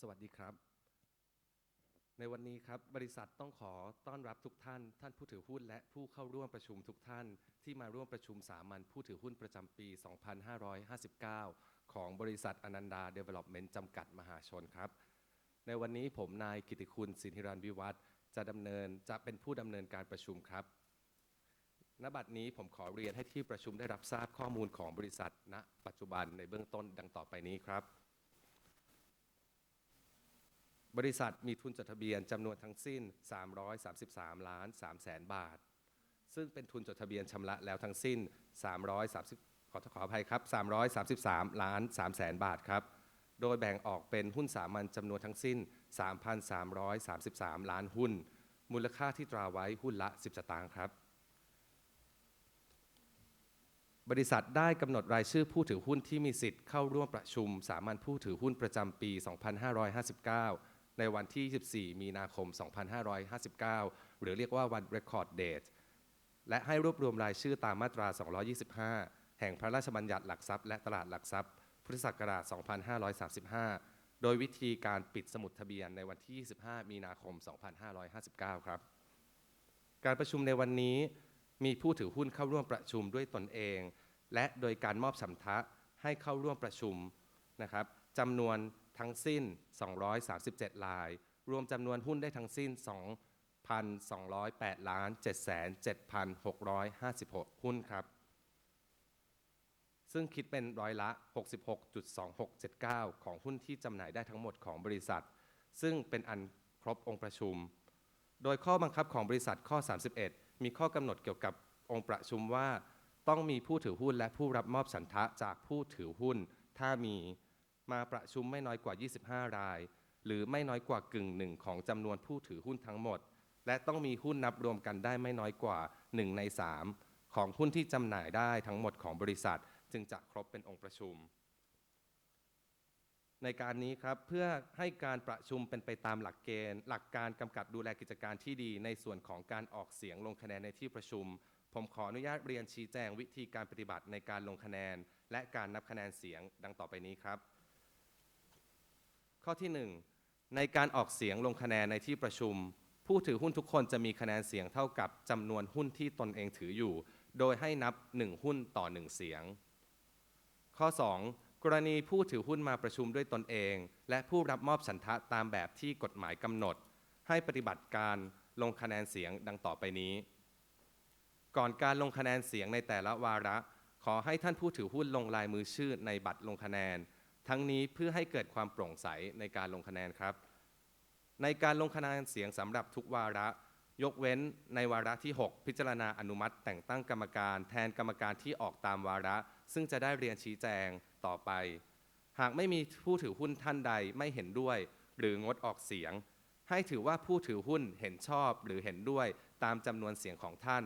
สวัสดีครับ ในวันนี้ครับบริษัทต้องขอต้อนรับทุกท่าน ท่านผู้ถือหุ้น และผู้เข้าร่วมประชุมทุกท่าน ที่มาร่วมประชุมสามัญผู้ถือหุ้นประจำปี 2559 ของบริษัทอนันดาเดเวล็อปเมนต์จำกัดมหาชนครับ ในวันนี้ผมนายกิติคุณสินธิรันวิวัฒจะดำเนินจะเป็นผู้ดำเนินการประชุมครับณบัดนี้ผมขอเรียนให้ที่ประชุมได้รับทราบข้อมูลของบริษัทณปัจจุบันในเบื้องต้นดังต่อไปนี้ครับ บริษัทมีทุนจดทะเบียนจำนวนทั้งสิ้น 333 ล้าน3แสนบาท ซึ่งเป็นทุนจดทะเบียนชำระแล้วทั้งสิ้น 330 ขอขออภัยครับ 333 ล้าน3แสนบาทครับ โดยแบ่งออกเป็นหุ้นสามัญจำนวนทั้งสิ้น 3,333 ล้านหุ้น มูลค่าที่ตราไว้หุ้นละ 10 สตางค์ครับ บริษัทได้กำหนดรายชื่อผู้ถือหุ้นที่มีสิทธิ์เข้าร่วมประชุมสามัญผู้ถือหุ้นประจำปี 2559 ในวันที่ 24 มีนาคม 2559 หรือเรียกว่าวัน Record Date และให้รวบรวมรายชื่อตามมาตรา 225 แห่งพระราชบัญญัติหลักทรัพย์และตลาดหลักทรัพย์ พุทธศักราช 2535 โดยวิธีการปิดสมุดทะเบียนในวันที่ 25 มีนาคม 2559 ครับ การประชุมในวันนี้มีผู้ถือหุ้นเข้าร่วมประชุมด้วยตนเอง และโดยการมอบสัมทะให้เข้าร่วมประชุมนะครับจำนวน ทั้งสิ้น 237 ลาย รวมจำนวนหุ้นได้ทั้งสิ้น 2,208 ล้าน 77,656 หุ้นครับ ซึ่งคิดเป็นร้อยละ 66.2679 ของหุ้นที่จำหน่ายได้ทั้งหมดของบริษัท ซึ่งเป็นอันครบองค์ประชุม โดยข้อบังคับของบริษัทข้อ 31 มีข้อกำหนดเกี่ยวกับองค์ประชุมว่า ต้องมีผู้ถือหุ้นและผู้รับมอบสันทะจากผู้ถือหุ้น ถ้ามี มาประชุมไม่น้อยกว่า 25 ราย หรือไม่น้อยกว่ากึ่งหนึ่งของจำนวนผู้ถือหุ้นทั้งหมด และต้องมีหุ้นนับรวมกันได้ไม่น้อยกว่า 1 ใน 3 ของหุ้นที่จำหน่ายได้ทั้งหมดของบริษัท จึงจะครบเป็นองค์ประชุม ในการนี้ครับเพื่อให้การประชุมเป็นไปตามหลักเกณฑ์ หลักการกำกับดูแลกิจการที่ดี ในส่วนของการออกเสียงลงคะแนนในที่ประชุมผมขออนุญาตเรียนชี้แจงวิธีการปฏิบัติในการลงคะแนน และการนับคะแนนเสียงดังต่อไปนี้ครับ ข้อที่ 1 ในการออกเสียงลงคะแนนในที่ประชุม ผู้ถือหุ้นทุกคนจะมีคะแนนเสียงเท่ากับจำนวนหุ้นที่ตนเองถืออยู่ โดยให้นับ 1 หุ้นต่อ 1 เสียง ข้อ 2 กรณีผู้ถือหุ้นมาประชุมด้วยตนเอง และผู้รับมอบสันทะตามแบบที่กฎหมายกำหนด ให้ปฏิบัติการลงคะแนนเสียงดังต่อไปนี้ ก่อนการลงคะแนนเสียงในแต่ละวาระ ขอให้ท่านผู้ถือหุ้นลงลายมือชื่อในบัตรลงคะแนน ทั้งนี้เพื่อให้เกิดความโปร่งใสในการลงคะแนนครับ ในการลงคะแนนเสียงสำหรับทุกวาระ ยกเว้นในวาระที่ 6 พิจารณาอนุมัติ แต่งตั้งกรรมการแทนกรรมการที่ออกตามวาระ ซึ่งจะได้เรียนชี้แจงต่อไป หากไม่มีผู้ถือหุ้นท่านใดไม่เห็นด้วย หรืองดออกเสียง ให้ถือว่าผู้ถือหุ้นเห็นชอบหรือเห็นด้วยตามจำนวนเสียงของท่าน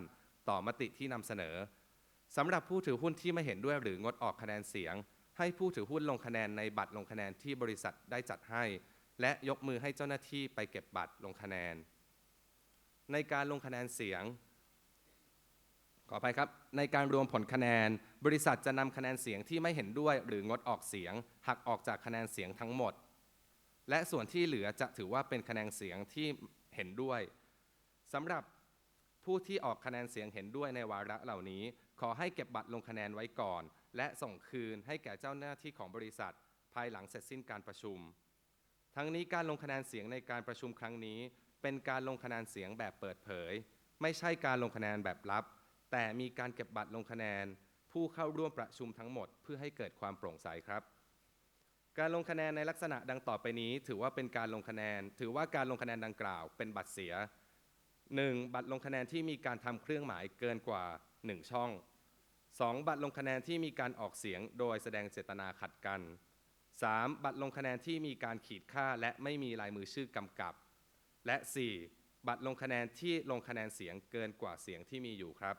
ต่อมติที่นำเสนอสำหรับผู้ถือหุ้นที่ไม่เห็นด้วยหรืองดออกคะแนนเสียง ให้ผู้ถือหุ้นลงคะแนนในบัตรลงคะแนนที่บริษัทได้จัดให้ และยกมือให้เจ้าหน้าที่ไปเก็บบัตรลงคะแนน ในการลงคะแนนเสียงขออภัยครับ ในการรวมผลคะแนน บริษัทจะนำคะแนนเสียงที่ไม่เห็นด้วยหรืองดออกเสียง หักออกจากคะแนนเสียงทั้งหมด และส่วนที่เหลือจะถือว่าเป็นคะแนนเสียงที่เห็นด้วยสำหรับ ผู้ที่ออกคะแนนเสียงเห็นด้วยในวาระเหล่านี้ ขอให้เก็บบัตรลงคะแนนไว้ก่อน และส่งคืนให้แก่เจ้าหน้าที่ของบริษัท ภายหลังเสร็จสิ้นการประชุม ทั้งนี้การลงคะแนนเสียงในการประชุมครั้งนี้ เป็นการลงคะแนนเสียงแบบเปิดเผย ไม่ใช่การลงคะแนนแบบลับ แต่มีการเก็บบัตรลงคะแนน ผู้เข้าร่วมประชุมทั้งหมด เพื่อให้เกิดความโปร่งใสครับการลงคะแนนในลักษณะดังต่อไปนี้ ถือว่าเป็นการลงคะแนน ถือว่าการลงคะแนนดังกล่าว เป็นบัตรเสีย 1. บัตรลงคะแนนที่มีการทำเครื่องหมายเกินกว่า 1 ช่อง 2. บัตรลงคะแนนที่มีการออกเสียงโดยแสดงเจตนาขัดกัน 3. บัตรลงคะแนนที่มีการขีดค่าและไม่มีลายมือชื่อกำกับ และ 4. บัตรลงคะแนนที่ลงคะแนนเสียงเกินกว่าเสียงที่มีอยู่ครับ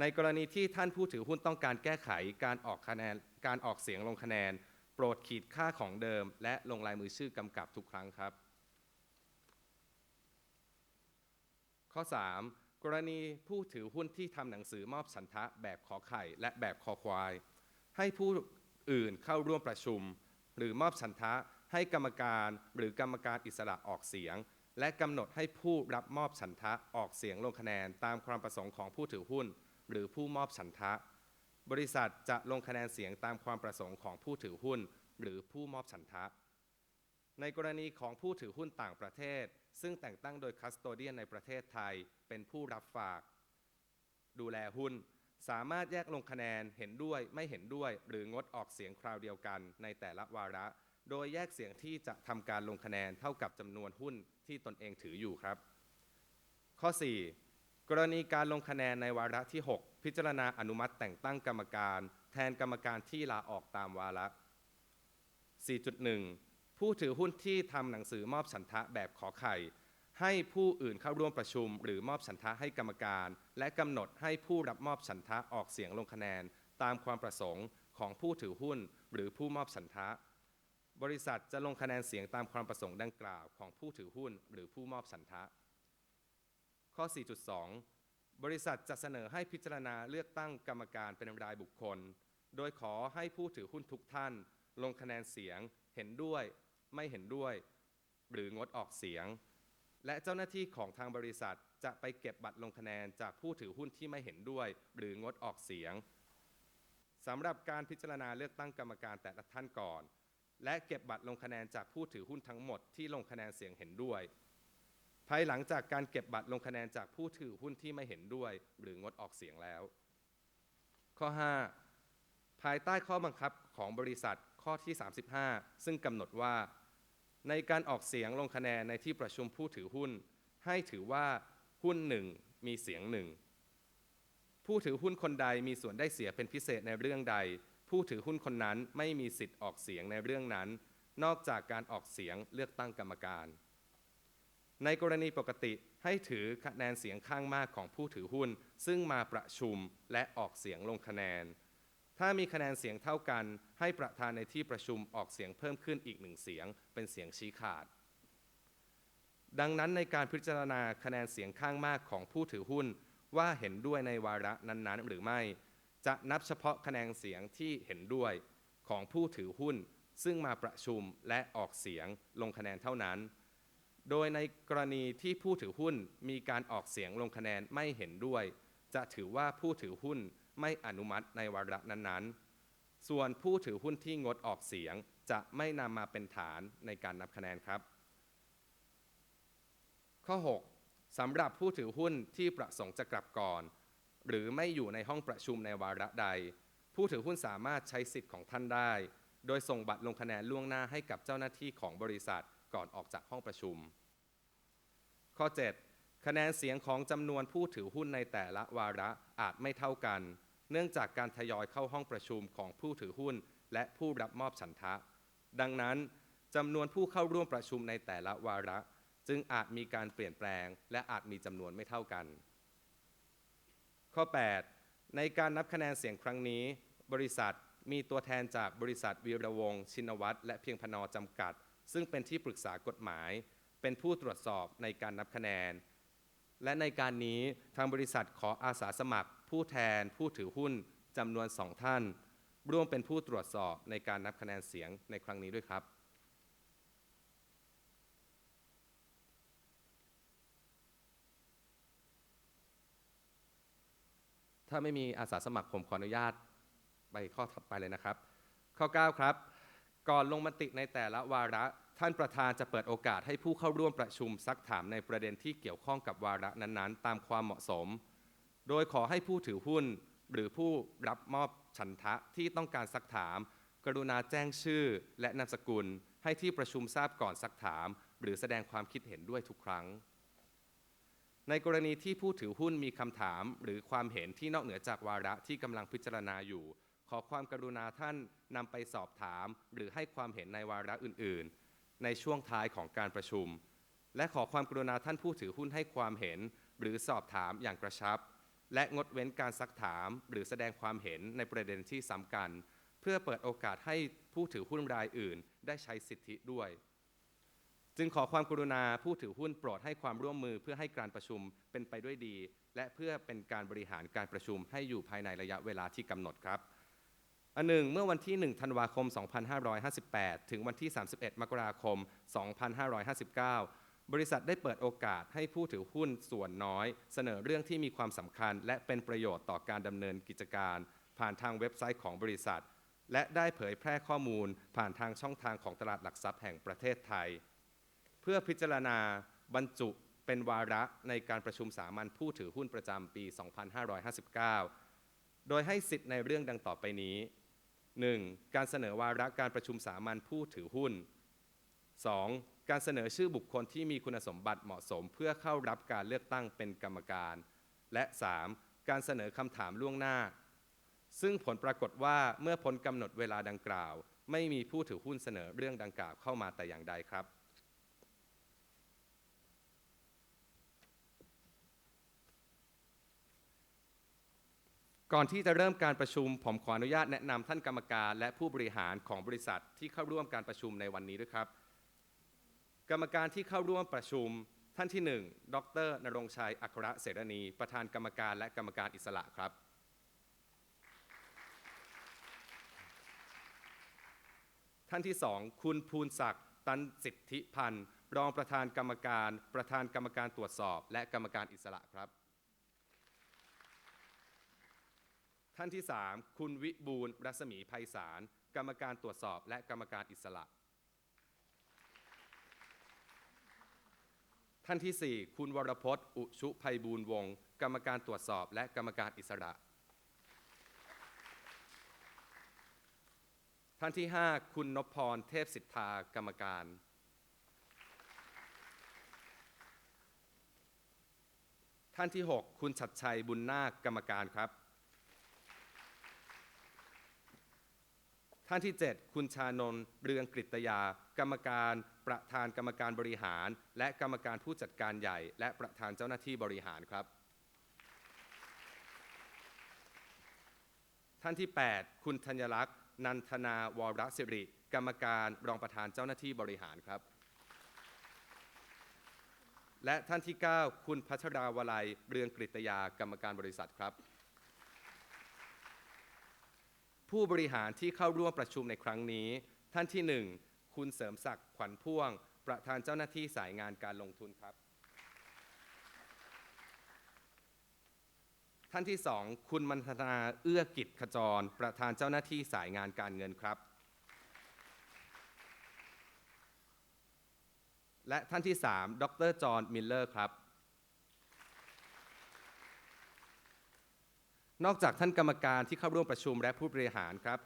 ในกรณีที่ท่านผู้ถือหุ้นต้องการแก้ไขการออกคะแนนการออกเสียงลงคะแนน โปรดขีดค่าของเดิม และลงลายมือชื่อกำกับทุกครั้งครับ ข้อ 3. กรณีผู้ถือหุ้นที่ทำหนังสือมอบสันทะแบบขอไข่และแบบคอควาย ให้ผู้อื่นเข้าร่วมประชุม หรือมอบสันทะให้กรรมการหรือกรรมการอิสระออกเสียง และกำหนดให้ผู้รับมอบฉันทะออกเสียงลงคะแนนตามความประสงค์ของผู้ถือหุ้น หรือผู้มอบฉันทะ บริษัทจะลงคะแนนเสียงตามความประสงค์ของผู้ถือหุ้น หรือผู้มอบฉันทะ ในกรณีของผู้ถือหุ้นต่างประเทศ ซึ่งแต่งตั้งโดยคัสโตเดียนในประเทศไทยเป็นผู้รับฝาก ดูแลหุ้น สามารถแยกลงคะแนนเห็นด้วยไม่เห็นด้วย หรืองดออกเสียงคราวเดียวกันในแต่ละวาระ โดยแยกเสียงที่จะทำการลงคะแนนเท่ากับจำนวนหุ้นที่ตนเองถืออยู่ครับ ข้อ 4 กรณีการลงคะแนนในวาระที่ 6 พิจารณาอนุมัติแต่งตั้งกรรมการ แทนกรรมการที่ลาออกตามวาระ4.1 ผู้ถือหุ้นที่ทำหนังสือมอบฉันทะแบบขอไข่ ให้ผู้อื่นเข้าร่วมประชุม หรือมอบฉันทะให้กรรมการ และกำหนดให้ผู้รับมอบฉันทะออกเสียงลงคะแนน ตามความประสงค์ของผู้ถือหุ้น หรือผู้มอบฉันทะ บริษัทจะลงคะแนนเสียงตามความประสงค์ดังกล่าวของผู้ถือหุ้น หรือผู้มอบฉันทะ ข้อ 4.2 บริษัทจะเสนอให้พิจารณาเลือกตั้งกรรมการเป็นรายบุคคล โดยขอให้ผู้ถือหุ้นทุกท่าน ลงคะแนนเสียงเห็นด้วย ไม่เห็นด้วย หรืองดออกเสียง และเจ้าหน้าที่ของทางบริษัทจะไปเก็บบัตรลงคะแนนจากผู้ถือหุ้นที่ไม่เห็นด้วย หรืองดออกเสียงสำหรับการพิจารณาเลือกตั้งกรรมการแต่ละท่านก่อน และเก็บบัตรลงคะแนนจากผู้ถือหุ้นทั้งหมดที่ลงคะแนนเสียงเห็นด้วย ภายหลังจากการเก็บบัตรลงคะแนนจากผู้ถือหุ้นที่ไม่เห็นด้วย หรืองดออกเสียงแล้ว ข้อ 5 ภายใต้ข้อบังคับของบริษัทข้อที่ 35 ซึ่งกำหนดว่า ในการออกเสียงลงคะแนนในที่ประชุมผู้ถือหุ้น ให้ถือว่าหุ้นหนึ่งมีเสียงหนึ่งผู้ถือหุ้นคนใดมีส่วนได้เสียเป็นพิเศษในเรื่องใด ผู้ถือหุ้นคนนั้นไม่มีสิทธิ์ออกเสียงในเรื่องนั้น นอกจากการออกเสียงเลือกตั้งกรรมการ ในกรณีปกติให้ถือคะแนนเสียงข้างมากของผู้ถือหุ้น ซึ่งมาประชุมและออกเสียงลงคะแนน ถ้ามีคะแนนเสียงเท่ากัน ให้ประธานในที่ประชุมออกเสียงเพิ่มขึ้นอีกหนึ่งเสียง เป็นเสียงชี้ขาด ดังนั้นในการพิจารณาคะแนนเสียงข้างมากของผู้ถือหุ้น ว่าเห็นด้วยในวาระนั้นๆ หรือไม่ จะนับเฉพาะคะแนนเสียงที่เห็นด้วยของผู้ถือหุ้น ซึ่งมาประชุมและออกเสียงลงคะแนนเท่านั้น โดยในกรณีที่ผู้ถือหุ้นมีการออกเสียงลงคะแนนไม่เห็นด้วย จะถือว่าผู้ถือหุ้น ไม่อนุมัติในวาระนั้นๆ ส่วนผู้ถือหุ้นที่งดออกเสียงจะไม่นำมาเป็นฐานในการนับคะแนนครับ ข้อ 6สำหรับผู้ถือหุ้นที่ประสงค์จะกลับก่อน หรือไม่อยู่ในห้องประชุมในวาระใด ผู้ถือหุ้นสามารถใช้สิทธิ์ของท่านได้ โดยส่งบัตรลงคะแนนล่วงหน้าให้กับเจ้าหน้าที่ของบริษัทก่อนออกจากห้องประชุม ข้อ 7 คะแนนเสียงของจำนวนผู้ถือหุ้นในแต่ละวาระอาจไม่เท่ากัน เนื่องจากการทยอยเข้าห้องประชุมของผู้ถือหุ้น และผู้รับมอบฉันทะ ดังนั้นจำนวนผู้เข้าร่วมประชุมในแต่ละวาระ จึงอาจมีการเปลี่ยนแปลง และอาจมีจำนวนไม่เท่ากัน ข้อ 8 ในการนับคะแนนเสียงครั้งนี้ บริษัทมีตัวแทนจากบริษัทวีระวงศ์ชินวัตรและเพียงพนอจำกัด ซึ่งเป็นที่ปรึกษากฎหมาย เป็นผู้ตรวจสอบในการนับคะแนน และในการนี้ทางบริษัทขออาสาสมัคร ผู้แทนผู้ถือหุ้นจำนวนสองท่าน ร่วมเป็นผู้ตรวจสอบในการนับคะแนนเสียงในครั้งนี้ด้วยครับถ้าไม่มีอาสาสมัครผมขออนุญาตไปข้อถัดไปเลยนะครับ ข้อ 9 ครับ ก่อนลงมติในแต่ละวาระ ท่านประธานจะเปิดโอกาสให้ผู้เข้าร่วมประชุมซักถามในประเด็นที่เกี่ยวข้องกับวาระนั้นๆ ตามความเหมาะสม โดยขอให้ผู้ถือหุ้น หรือผู้รับมอบฉันทะที่ต้องการซักถาม กรุณาแจ้งชื่อและนามสกุล ให้ที่ประชุมทราบก่อนซักถาม หรือแสดงความคิดเห็นด้วยทุกครั้ง ในกรณีที่ผู้ถือหุ้นมีคำถาม หรือความเห็นที่นอกเหนือจากวาระที่กำลังพิจารณาอยู่ ขอความกรุณาท่านนำไปสอบถาม หรือให้ความเห็นในวาระอื่น ๆ ในช่วงท้ายของการประชุม และขอความกรุณาท่านผู้ถือหุ้นให้ความเห็น หรือสอบถามอย่างกระชับ และงดเว้นการซักถาม หรือแสดงความเห็นในประเด็นที่สำคัญ เพื่อเปิดโอกาสให้ผู้ถือหุ้นรายอื่น ได้ใช้สิทธิด้วย จึงขอความกรุณาผู้ถือหุ้นโปรดให้ความร่วมมือเพื่อให้การประชุมเป็นไปด้วยดี และเพื่อเป็นการบริหารการประชุมให้อยู่ภายในระยะเวลาที่กำหนดครับ อันหนึ่งเมื่อวันที่ 1 ธันวาคม 2558 ถึงวันที่ 31 มกราคม 2559 บริษัทได้เปิดโอกาสให้ผู้ถือหุ้นส่วนน้อย เสนอเรื่องที่มีความสำคัญ และเป็นประโยชน์ต่อการดำเนินกิจการ ผ่านทางเว็บไซต์ของบริษัท และได้เผยแพร่ข้อมูลผ่านทางช่องทางของตลาดหลักทรัพย์แห่งประเทศไทย เพื่อพิจารณาบรรจุเป็นวาระในการประชุมสามัญผู้ถือหุ้นประจำปี 2559 โดยให้สิทธิ์ในเรื่องดังต่อไปนี้ 1. การเสนอวาระการประชุมสามัญผู้ถือหุ้น 2. การเสนอชื่อบุคคลที่มีคุณสมบัติเหมาะสมเพื่อเข้ารับการเลือกตั้งเป็นกรรมการ และ 3. การเสนอคำถามล่วงหน้า ซึ่งผลปรากฏว่าเมื่อพ้นกำหนดเวลาดังกล่าว ไม่มีผู้ถือหุ้นเสนอเรื่องดังกล่าวเข้ามาแต่อย่างใดครับ ก่อนที่จะเริ่มการประชุม ผมขออนุญาตแนะนำท่านกรรมการและผู้บริหารของบริษัทที่เข้าร่วมการประชุมในวันนี้ด้วยครับ กรรมการที่เข้าร่วมประชุมท่านที่ 1 ดรนรงชัยอัครเสรณี ประธานกรรมการและกรรมการอิสระครับ ท่านที่ 2 คุณภูนศักดิ์ตันสิทธิพันธ์ รองประธานกรรมการ ประธานกรรมการตรวจสอบ และกรรมการอิสระครับ ท่านที่ 3 คุณวิบูลรัศมีไพศาลกรรมการตรวจสอบ และกรรมการอิสระ ท่านที่ 4 คุณวรพจน์ อุชุภัยบูลวงศ์กรรมการตรวจสอบ และกรรมการอิสระ ท่านที่ 5 คุณนพพรเทพสิทธากรรมการ ท่านที่ 6 คุณชัดชัยบุญนาคกรรมการครับ ท่านที่ 7 คุณชานนท์เรืองกฤตยา กรรมการประธานกรรมการบริหาร และกรรมการผู้จัดการใหญ่ และประธานเจ้าหน้าที่บริหารครับ ท่านที่ 8 คุณธัญลักษณ์ นันทนาวรสิริ กรรมการรองประธานเจ้าหน้าที่บริหารครับ และท่านที่ 9 คุณพัชราวลัย เรืองกฤตยา กรรมการบริษัทครับ ผู้บริหารที่เข้าร่วมประชุมในครั้งนี้ ท่านที่ 1 คุณเสริมศักดิ์ขวัญพ่วง ประธานเจ้าหน้าที่สายงานการลงทุนครับ ท่านที่ 2 คุณมันธนาเอื้อกิจขจร ประธานเจ้าหน้าที่สายงานการเงินครับ และท่านที่ 3 ดรจอห์นมิลเลอร์ครับ นอกจากท่านกรรมการที่เข้าร่วมประชุมและผู้บริหารครับ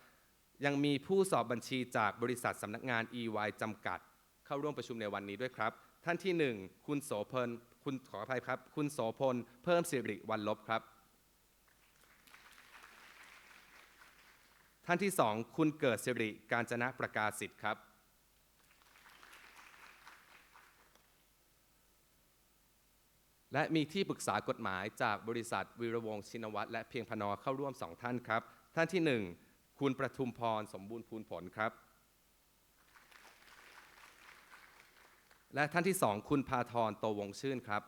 ยังมีผู้สอบบัญชีจากบริษัทสำนักงาน EY จำกัด เข้าร่วมประชุมในวันนี้ด้วยครับ ท่านที่ 1 คุณโสพลคุณขออภัยครับ คุณโสพลเพิ่มสิริวันลบครับ ท่านที่ 2 คุณเกิดสิริการจนะประกาศสิทธิ์ครับ และมีที่ปรึกษากฎหมายจากบริษัทวีระวงศ์ชินวัตรและเพียงพนอเข้าร่วมสองท่านครับ ท่านที่ 1 คุณประทุมพรสมบูรณ์พูนผลครับ และท่านที่ 2 คุณพาทรโตวงชื่นครับ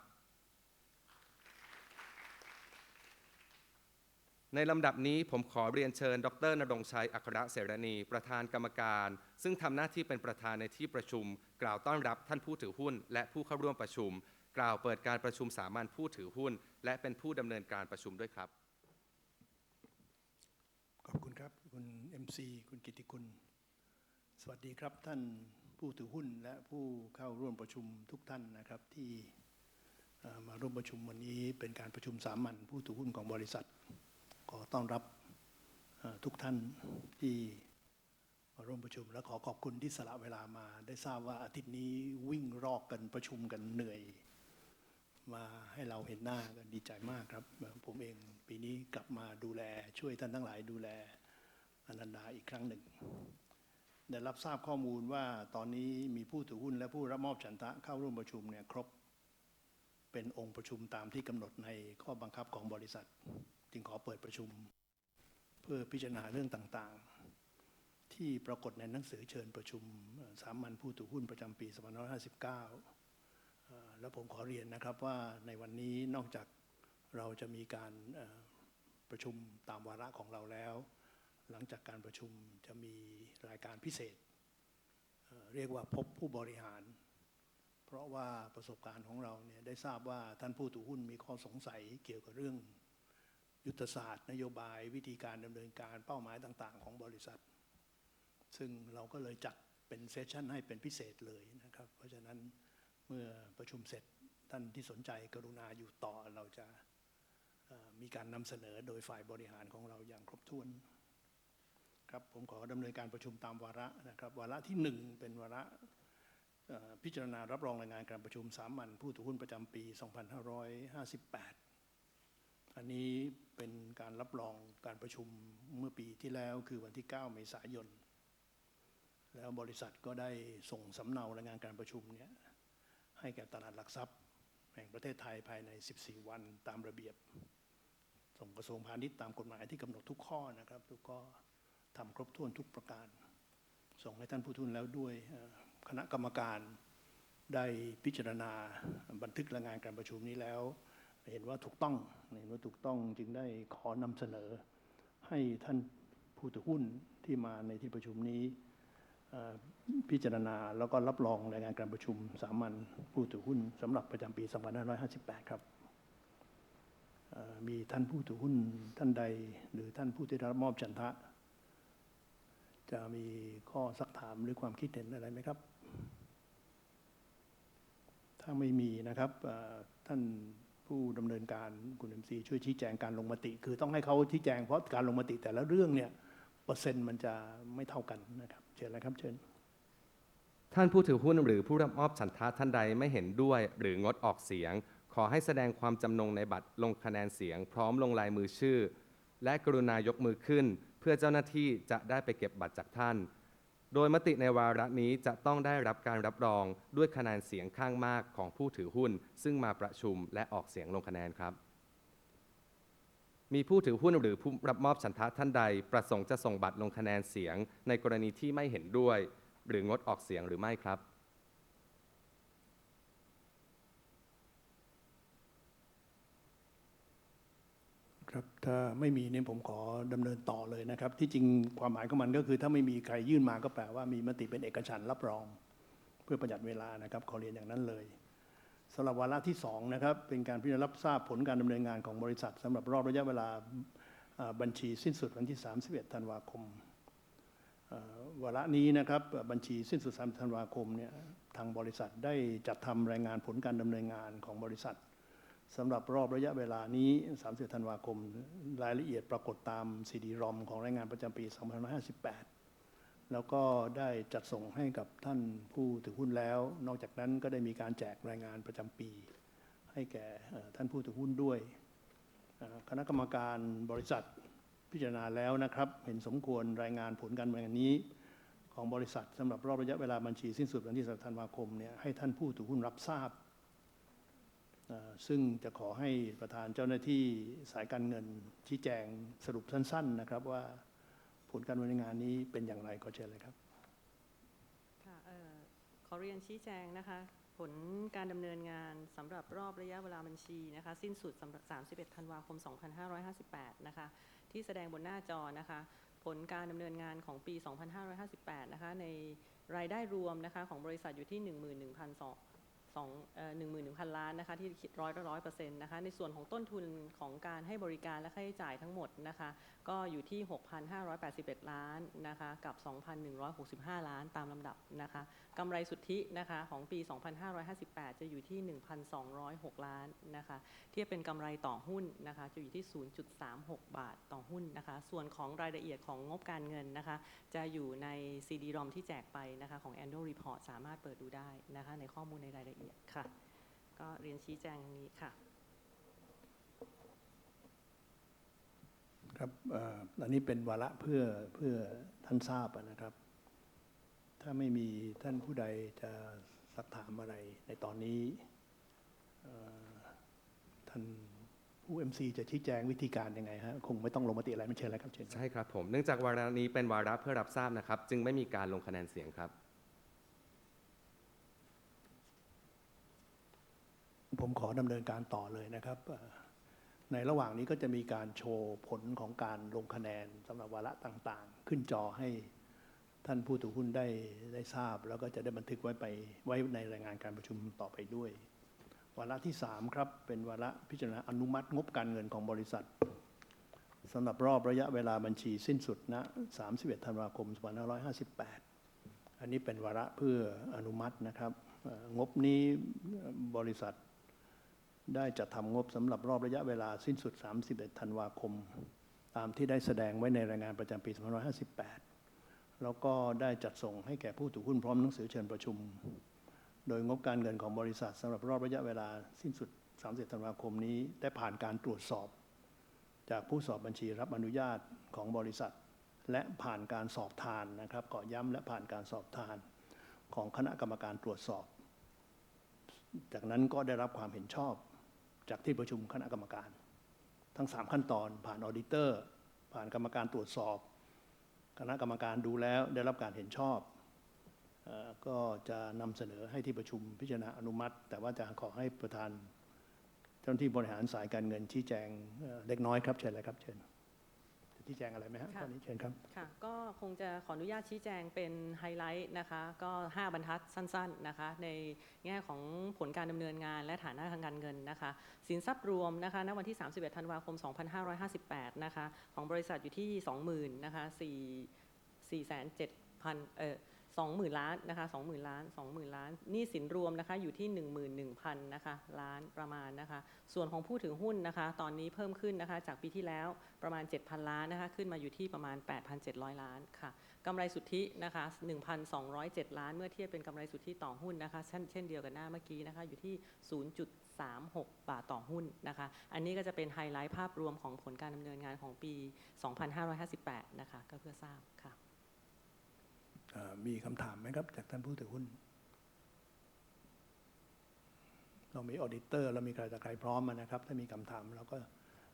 ในลำดับนี้ผมขอเรียนเชิญ ดรนรงชัย อัครเสรณี ประธานกรรมการ ซึ่งทำหน้าที่เป็นประธานในที่ประชุม กล่าวต้อนรับท่านผู้ถือหุ้น และผู้เข้าร่วมประชุม กล่าวเปิดการประชุมสามัญผู้ถือหุ้น และเป็นผู้ดำเนินการประชุมด้วยครับ ขอบคุณครับ คุณ MC คุณกิติคุณ สวัสดีครับท่านผู้ถือหุ้นและผู้เข้าร่วมประชุมทุกท่านนะครับที่มาร่วมประชุมวันนี้เป็นการประชุมสามัญผู้ถือหุ้นของบริษัท ขอต้อนรับทุกท่านที่มาร่วมประชุม และขอขอบคุณที่สละเวลามา ได้ทราบว่าอาทิตย์นี้วิ่งรอกกันประชุมกันเหนื่อย มาให้เราเห็นหน้ากันดีใจมากครับ ผมเองปีนี้กลับมาดูแลช่วยท่านทั้งหลายดูแลอนันดาอีกครั้งหนึ่ง ได้รับทราบข้อมูลว่าตอนนี้มีผู้ถือหุ้นและผู้รับมอบฉันทะเข้าร่วมประชุมเนี่ยครบ เป็นองค์ประชุมตามที่กำหนดในข้อบังคับของบริษัท จึงขอเปิดประชุม เพื่อพิจารณาเรื่องต่างๆ ที่ปรากฏในหนังสือเชิญประชุมสามัญผู้ถือหุ้นประจำปี2559 แล้วผมขอเรียนนะครับว่าในวันนี้นอกจากเราจะมีการประชุมตามวาระของเราแล้ว หลังจากการประชุมจะมีรายการพิเศษเอ่อเรียกว่าพบผู้บริหาร เพราะว่าประสบการณ์ของเราเนี่ยได้ทราบว่าท่านผู้ถือหุ้นมีข้อสงสัยเกี่ยวกับเรื่อง ยุทธศาสตร์ นโยบายวิธีการดำเนินการเป้าหมายต่าง ๆ ของบริษัท ซึ่งเราก็เลยจัดเป็นเซสชันให้เป็นพิเศษเลยนะครับ เพราะฉะนั้น เมื่อประชุมเสร็จท่านที่สนใจกรุณาอยู่ต่อเราจะมีการนำเสนอโดยฝ่ายบริหารของเราอย่างครบถ้วนครับผมขอดำเนินการประชุมตามวาระนะครับ วาระที่หนึ่งเป็นวาระพิจารณารับรองรายงานการประชุมสามัญผู้ถือหุ้นประจำปี 2558 อันนี้เป็นการรับรองการประชุมเมื่อปีที่แล้วคือวันที่ 9 เมษายน แล้วบริษัทก็ได้ส่งสำเนารายงานการประชุมเนี่ย ให้แก่ตลาดหลักทรัพย์ แห่งประเทศไทยภายใน 14 วันตามระเบียบ ส่งกระทรวงพาณิชย์ตามกฎหมายที่กำหนดทุกข้อนะครับ ทุกข้อทำครบถ้วนทุกประการ ส่งให้ท่านผู้ทุนแล้วด้วยคณะกรรมการได้พิจารณาบันทึกรายงานการประชุมนี้แล้ว เห็นว่าถูกต้องเห็นว่าถูกต้องจึงได้ขอนำเสนอ ให้ท่านผู้ถือหุ้นที่มาในที่ประชุมนี้ พิจารณาแล้วก็รับรองรายงานการประชุมสามัญผู้ถือหุ้นสำหรับประจำปี 2558 ครับ มีท่านผู้ถือหุ้นท่านใด หรือท่านผู้ที่ได้รับมอบฉันทะ จะมีข้อสักถามหรือความคิดเห็นอะไรไหมครับ ถ้าไม่มีนะครับท่านผู้ดำเนินการคุณเอ็มซีช่วยชี้แจงการลงมติ คือต้องให้เขาชี้แจงเพราะการลงมติแต่ละเรื่องเนี่ย เปอร์เซ็นต์มันจะไม่เท่ากันนะครับเชิญเลยครับเชิญท่านผู้ถือหุ้นหรือผู้รับมอบฉันทะท่านใดไม่เห็นด้วยหรืองดออกเสียง ขอให้แสดงความจำนงในบัตรลงคะแนนเสียง พร้อมลงลายมือชื่อ และกรุณายกมือขึ้น เพื่อเจ้าหน้าที่จะได้ไปเก็บบัตรจากท่าน โดยมติในวาระนี้จะต้องได้รับการรับรองด้วยคะแนนเสียงข้างมากของผู้ถือหุ้น ซึ่งมาประชุมและออกเสียงลงคะแนนครับ มีผู้ถือหุ้นหรือผู้รับมอบฉันทะท่านใด ประสงค์จะส่งบัตรลงคะแนนเสียง ในกรณีที่ไม่เห็นด้วย หรืองดออกเสียงหรือไม่ครับ ครับถ้าไม่มีเนี่ยผมขอดำเนินต่อเลยนะครับ ที่จริงความหมายของมันก็คือ ถ้าไม่มีใครยื่นมาก็แปลว่ามีมติเป็นเอกฉันท์รับรอง เพื่อประหยัดเวลานะครับขอเรียนอย่างนั้นเลย สำหรับวาระที่สองนะครับเป็นการพิจารณารับทราบผลการดำเนินงานของบริษัทสำหรับรอบระยะเวลาบัญชีสิ้นสุดวันที่ 31 ธันวาคมวาระนี้นะครับบัญชีสิ้นสุด3ธันวาคมเนี่ยทางบริษัทได้จัดทำรายงานผลการดำเนินงานของบริษัทสำหรับรอบระยะเวลานี้30ธันวาคม รายละเอียดปรากฏตามซีดีรอมของรายงานประจำปี2558 แล้วก็ได้จัดส่งให้กับท่านผู้ถือหุ้นแล้ว นอกจากนั้นก็ได้มีการแจกรายงานประจำปี ให้แก่ท่านผู้ถือหุ้นด้วย คณะกรรมการบริษัทพิจารณาแล้วนะครับ เห็นสมควรรายงานผลการดำเนินงานนี้ ของบริษัทสำหรับรอบระยะเวลาบัญชีสิ้นสุดวันที่3ธันวาคมเนี่ยให้ท่านผู้ถือหุ้นรับทราบ ซึ่งจะขอให้ประธานเจ้าหน้าที่สายการเงินชี้แจงสรุปสั้น ๆ นะครับว่า ผลการดำเนินงานนี้เป็นอย่างไรขอเชิญเลยครับค่ะขอเรียนชี้แจงนะคะ ผลการดำเนินงานสำหรับรอบระยะเวลาบัญชีนะคะสิ้นสุดสำหรับ 31 ธันวาคม 2558 นะคะที่แสดงบนหน้าจอนะคะ ผลการดำเนินงานของปี 2558 นะคะในรายได้รวมนะคะของบริษัทอยู่ที่ 11,200สองเอ่อ11,000ล้านนะคะที่คิดร้อยละร้อยเปอร์เซ็นต์นะคะในส่วนของต้นทุนของการให้บริการและค่าใช้จ่ายทั้งหมดนะคะก็อยู่ที่ 6,581 ล้านนะคะกับ 2,165 ล้านตามลำดับนะคะกำไรสุทธินะคะของปี 2558 จะอยู่ที่ 1,206 ล้านนะคะเทียบเป็นกำไรต่อหุ้นนะคะจะอยู่ที่ 0.36 บาทต่อหุ้นนะคะส่วนของรายละเอียดของงบการเงินนะคะจะอยู่ใน CD-ROM ที่แจกไปนะคะของ Annual Report สามารถเปิดดูได้นะคะในข้อมูลในรายละเอียดค่ะ ก็เรียนชี้แจงตรงนี้ค่ะ ครับเอ่ออันนี้เป็นวาระเพื่อเพื่อท่านทราบอะนะครับ ถ้าไม่มีท่านผู้ใดจะสักถามอะไรในตอนนี้เอ่อท่านผู้ MC จะชี้แจงวิธีการยังไงฮะคงไม่ต้องลงมติอะไรไม่เชิญแล้วครับเชิญครับใช่ครับผมเนื่องจากวาระนี้เป็นวาระเพื่อรับทราบนะครับ จึงไม่มีการลงคะแนนเสียงครับ ผมขอดำเนินการต่อเลยนะครับ ในระหว่างนี้ก็จะมีการโชว์ผลของการลงคะแนนสำหรับวาระต่างๆ ขึ้นจอให้ท่านผู้ถือหุ้นได้ได้ทราบ แล้วก็จะได้บันทึกไว้ไปไว้ในรายงานการประชุมต่อไปด้วย วาระที่ 3 ครับ เป็นวาระพิจารณาอนุมัติงบการเงินของบริษัทสำหรับรอบระยะเวลาบัญชีสิ้นสุดณ31ธันวาคม2558 อันนี้เป็นวาระเพื่ออนุมัตินะครับ งบนี้บริษัท ได้จัดทำงบสำหรับรอบระยะเวลาสิ้นสุด 31 ธันวาคม ตามที่ได้แสดงไว้ในรายงานประจำปี2558 แล้วก็ได้จัดส่งให้แก่ผู้ถือหุ้นพร้อมหนังสือเชิญประชุม โดยงบการเงินของบริษัทสำหรับรอบระยะเวลาสิ้นสุด 30 ธันวาคมนี้ ได้ผ่านการตรวจสอบ จากผู้สอบบัญชีรับอนุญาตของบริษัท และผ่านการสอบทานนะครับขอย้ำและผ่านการสอบทาน ของคณะกรรมการตรวจสอบ จากนั้นก็ได้รับความเห็นชอบ จากที่ประชุมคณะกรรมการ ทั้ง 3 ขั้นตอนผ่านออดิเตอร์ ผ่านกรรมการตรวจสอบ คณะกรรมการดูแล้วได้รับการเห็นชอบ ก็จะนำเสนอให้ที่ประชุมพิจารณาอนุมัติ แต่ว่าจะขอให้ประธานเจ้าหน้าที่บริหารสายการเงินชี้แจงเล็กน้อยครับเชิญเลยครับเชิญ ชี้แจงอะไรไหมฮะค่ะตอนนี้เชิญครับค่ะก็คงจะขออนุญาตชี้แจงเป็นไฮไลท์นะคะก็ 5 บรรทัดสั้นๆนะคะในแง่ของผลการดำเนินงานและฐานะทางการเงินนะคะสินทรัพย์รวมนะคะณวันที่ 31 ธันวาคม 2558 นะคะของบริษัทอยู่ที่ 20,000นะคะ4 4,700,000เอ่อ 20,000 ล้านนะคะ20,000 ล้าน 20,000 ล้านหนี้สินรวมนะคะอยู่ที่ 11,000นะคะล้านประมาณนะคะ ส่วนของผู้ถือหุ้นนะคะ ตอนนี้เพิ่มขึ้นนะคะ จากปีที่แล้วประมาณ 7,000 ล้านนะคะ ขึ้นมาอยู่ที่ประมาณ 8,700 ล้านค่ะกำไรสุทธินะคะ 1,207 ล้าน เมื่อเทียบเป็นกำไรสุทธิต่อหุ้นนะคะ เช่นเช่นเดียวกันหน้าเมื่อกี้นะคะ อยู่ที่ 0.36 บาทต่อหุ้นนะคะ อันนี้ก็จะเป็นไฮไลท์ภาพรวมของผลการดำเนินงานของปี 2558 นะคะ ก็เพื่อทราบค่ะ มีคำถามไหมครับ จากท่านผู้ถือหุ้น เรามีออดิเตอร์เรามีใครจากใครพร้อมมานะครับ ถ้ามีคำถามเราก็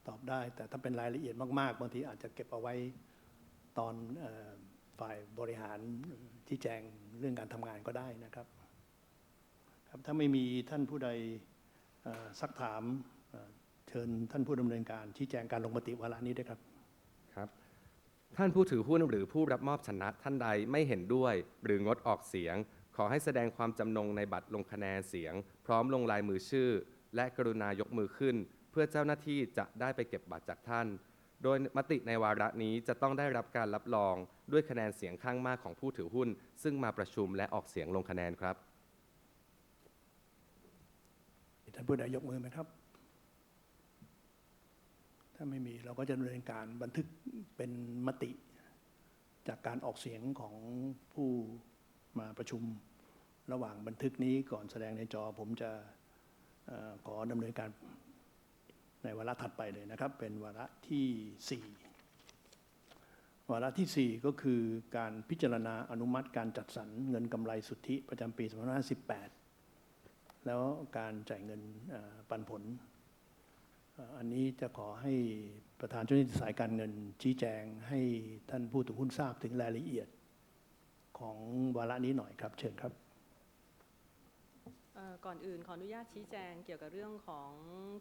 ตอบได้ แต่ถ้าเป็นรายละเอียดมาก ๆ บางทีอาจจะเก็บเอาไว้ตอนฝ่ายบริหารชี้แจงเรื่องการทำงานก็ได้นะครับ ครับ ถ้าไม่มีท่านผู้ใดซักถามเชิญท่านผู้ดำเนินการชี้แจงการลงมติวาระนี้ด้วยครับ ท่านผู้ถือหุ้นหรือผู้รับมอบชนะท่านใดไม่เห็นด้วย หรืองดออกเสียง ขอให้แสดงความจำนงในบัตรลงคะแนนเสียง พร้อมลงลายมือชื่อ และกรุณายกมือขึ้น เพื่อเจ้าหน้าที่จะได้ไปเก็บบัตรจากท่าน โดยมติในวาระนี้จะต้องได้รับการรับรองด้วยคะแนนเสียงข้างมากของผู้ถือหุ้น ซึ่งมาประชุมและออกเสียงลงคะแนนครับท่านผู้ใดยกมือไหมครับ ถ้าไม่มีเราก็จะดำเนินการบันทึกเป็นมติ จากการออกเสียงของผู้มาประชุมระหว่างบันทึกนี้ก่อนแสดงในจอผมจะอขอดำเนินการในวาระถัดไปเลยนะครับ เป็นวาระที่สี่วาระที่สี่ก็คือการพิจารณาอนุมัติการจัดสรรเงินกำไรสุทธิประจำปี 2518 แล้วการจ่ายเงินปันผล อันนี้จะขอให้ประธานเจ้าหน้าที่สายการเงินชี้แจงให้ท่านผู้ถือหุ้นทราบถึงรายละเอียดของวาระนี้หน่อยครับ เชิญครับ ก่อนอื่นขออนุญาตชี้แจงเกี่ยวกับเรื่องของ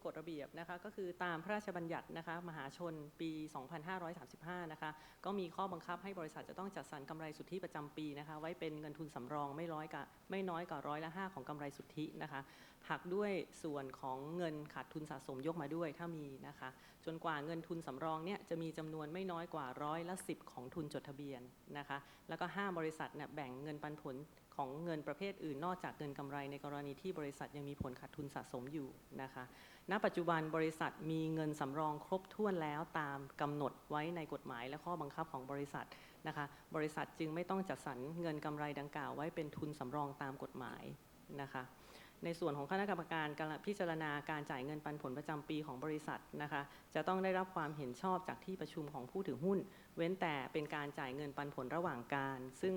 กฎระเบียบนะคะก็คือตามพระราชบัญญัตินะคะมหาชนปี 2535 นะคะก็มีข้อบังคับให้บริษัทจะต้องจัดสรรกำไรสุทธิประจำปีนะคะไว้เป็นเงินทุนสำรองไม่ร้อยกับไม่น้อยกว่าร้อยละ 5 ของกำไรสุทธินะคะหักด้วยส่วนของเงินขาดทุนสะสมยกมาด้วยถ้ามีนะคะจนกว่าเงินทุนสำรองเนี่ยจะมีจำนวนไม่น้อยกว่าร้อยละ 10 ของทุนจดทะเบียนนะคะแล้วก็ห้ามบริษัทเนี่ยแบ่งเงินปันผล ของเงินประเภทอื่น นอกจากเงินกำไรในกรณีที่บริษัทยังมีผลขาดทุนสะสมอยู่นะคะ ณ ปัจจุบันบริษัทมีเงินสำรองครบถ้วนแล้วตามกำหนดไว้ในกฎหมายและข้อบังคับของบริษัทนะคะ บริษัทจึงไม่ต้องจัดสรรเงินกำไรดังกล่าวไว้เป็นทุนสำรองตามกฎหมายนะคะในส่วนของคณะกรรมการการพิจารณาการจ่ายเงินปันผลประจำปีของบริษัทนะคะ จะต้องได้รับความเห็นชอบจากที่ประชุมของผู้ถือหุ้น เว้นแต่เป็นการจ่ายเงินปันผลระหว่างการ ซึ่ง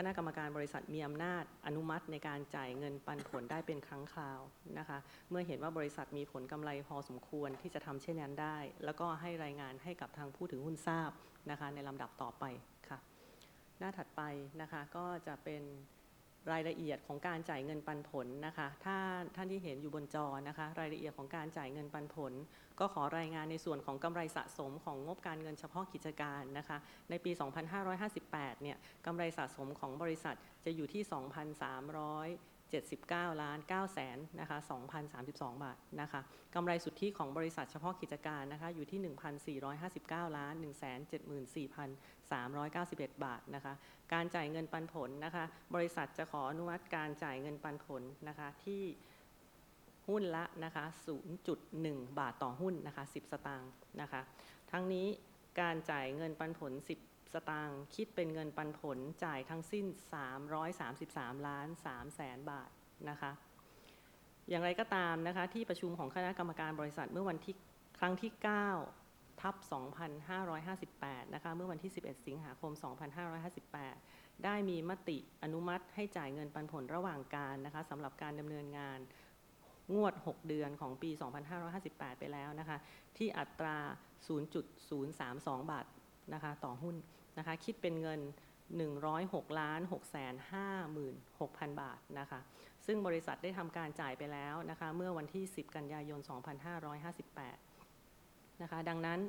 คณะกรรมการบริษัทมีอำนาจอนุมัติในการจ่ายเงินปันผลได้เป็นครั้งคราวนะคะ เมื่อเห็นว่าบริษัทมีผลกำไรพอสมควรที่จะทำเช่นนั้นได้ แล้วก็ให้รายงานให้กับทางผู้ถือหุ้นทราบนะคะในลำดับต่อไปค่ะ หน้าถัดไปนะคะก็จะเป็น รายละเอียดของการจ่ายเงินปันผลนะคะ ถ้าท่านที่เห็นอยู่บนจอนะคะ รายละเอียดของการจ่ายเงินปันผล ก็ขอรายงานในส่วนของกำไรสะสมของงบการเงินเฉพาะกิจการนะคะ ในปี 2558 เนี่ยกำไรสะสมของบริษัทจะอยู่ที่ 2,300 79ล้าน9แสนนะคะ2,032 บาทนะคะกำไรสุทธิของบริษัทเฉพาะกิจการนะคะอยู่ที่ 1,459ล้าน174,391 บาทนะคะการจ่ายเงินปันผลนะคะบริษัทจะขออนุมัติการจ่ายเงินปันผลนะคะที่หุ้นละนะคะ0.1 บาทต่อหุ้นนะคะ10 สตางค์นะคะทั้งนี้การจ่ายเงินปันผล 10 สตางค์คิดเป็นเงินปันผลจ่ายทั้งสิ้น 333 ล้าน3แสนบาทนะคะ อย่างไรก็ตามนะคะ ที่ประชุมของคณะกรรมการบริษัทเมื่อวันที่ครั้งที่ 9 ทับ 2558 นะคะ เมื่อวันที่ 11 สิงหาคม 2558 ได้มีมติอนุมัติให้จ่ายเงินปันผลระหว่างการนะคะสำหรับการดำเนินงานงวด 6 เดือนของปี 2558 ไปแล้วนะคะ ที่อัตรา 0.032 บาทนะคะ ต่อหุ้น นะคะคิดเป็นเงิน 106ล้าน6แสน56,000 บาทนะคะซึ่งบริษัทได้ทำการจ่ายไปแล้วนะคะเมื่อวันที่ 10 กันยายน 2558นะคะดังนั้น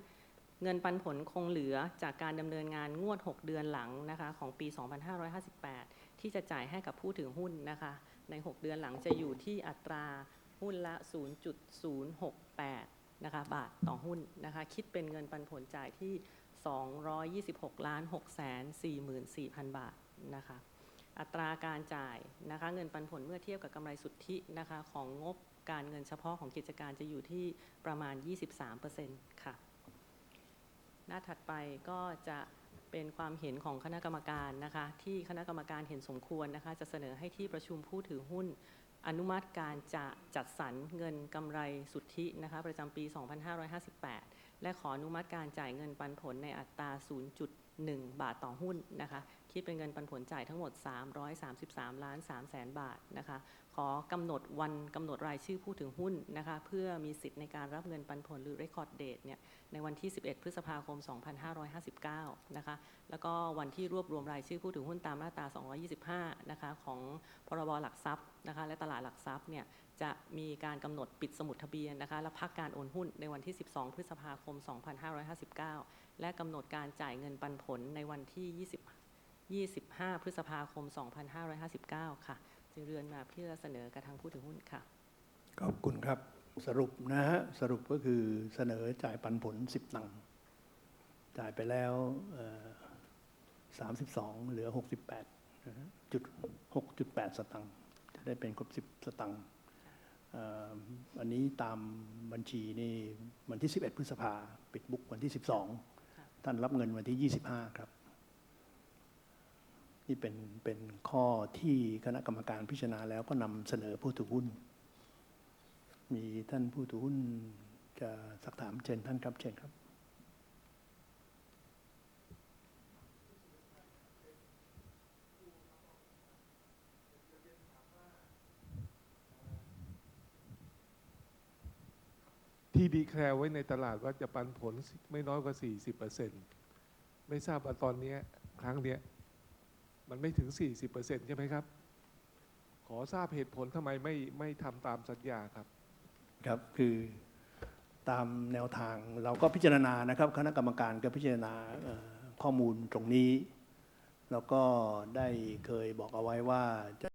เงินปันผลคงเหลือจากการดำเนินงานงวด 6 เดือนหลังนะคะของปี 2558 ที่จะจ่ายให้กับผู้ถือหุ้นนะคะใน 6 เดือนหลังจะอยู่ที่อัตราหุ้นละ 0.068นะคะบาทต่อหุ้นนะคะคิดเป็นเงินปันผลจ่ายที่ 226ล้าน6แสน44,000 บาทนะคะ อัตราการจ่ายนะคะเงินปันผลเมื่อเทียบกับกำไรสุทธินะคะของงบการเงินเฉพาะของกิจการจะอยู่ที่ประมาณ 23%ค่ะ หน้าถัดไปก็จะเป็นความเห็นของคณะกรรมการนะคะที่คณะกรรมการเห็นสมควรนะคะจะเสนอให้ที่ประชุมผู้ถือหุ้นอนุมัติการจะจัดสรรเงินกำไรสุทธินะคะประจำปี 2558 และขออนุมัติการจ่ายเงินปันผลในอัตรา 0.1 บาทต่อหุ้นนะคะ คิดเป็นเงินปันผลจ่ายทั้งหมด 333 ล้าน3แสนบาทนะคะ ขอกำหนดวันกำหนดรายชื่อผู้ถือหุ้นนะคะ เพื่อมีสิทธิ์ในการรับเงินปันผลหรือ record date เนี่ย ในวันที่ 11 พฤษภาคม 2559 นะคะ แล้วก็วันที่รวบรวมรายชื่อผู้ถือหุ้นตามมาตรา 225 นะคะ ของพรบหลักทรัพย์นะคะ และตลาดหลักทรัพย์เนี่ย จะมีการกำหนดปิดสมุดทะเบียนนะคะและพักการโอนหุ้นในวันที่ 12 พฤษภาคม 2559 และกำหนดการจ่ายเงินปันผลในวันที่ 20 25 พฤษภาคม 2559 ค่ะจึงเรียนมาเพื่อเสนอกระทางผู้ถือหุ้นค่ะ ขอบคุณครับสรุปนะฮะสรุปก็คือเสนอจ่ายปันผล 10 ตังค์จ่ายไปแล้ว32 เหลือ 68จุด6.8 สตังค์จะได้เป็นครบ 10 สตังค์ อ่ออันนี้ตามบัญชีนี่วันที่ 11 พฤษภาปิดบุ๊กวันที่ค่ะ12 ท่านรับเงินวันที่ 25 ครับ นี่เป็นเป็นข้อที่คณะกรรมการพิจารณาแล้วก็นำเสนอผู้ถือหุ้น มีท่านผู้ถือหุ้นจะสักถามเชิญท่านครับเชิญครับ ที่ดีแคลร์ไว้ในตลาดว่าจะปันผลไม่น้อยกว่า 40%ไม่ทราบว่าตอนนี้ครั้งเนี้ยมันไม่ถึง 40%ใช่ไหมครับ ขอทราบเหตุผลทำไมไม่ไม่ทำตามสัญญาครับ ครับคือตามแนวทางเราก็พิจารณานะครับ คณะกรรมการก็พิจารณาข้อมูลตรงนี้ แล้วก็ได้เคยบอกเอาไว้ว่าจะ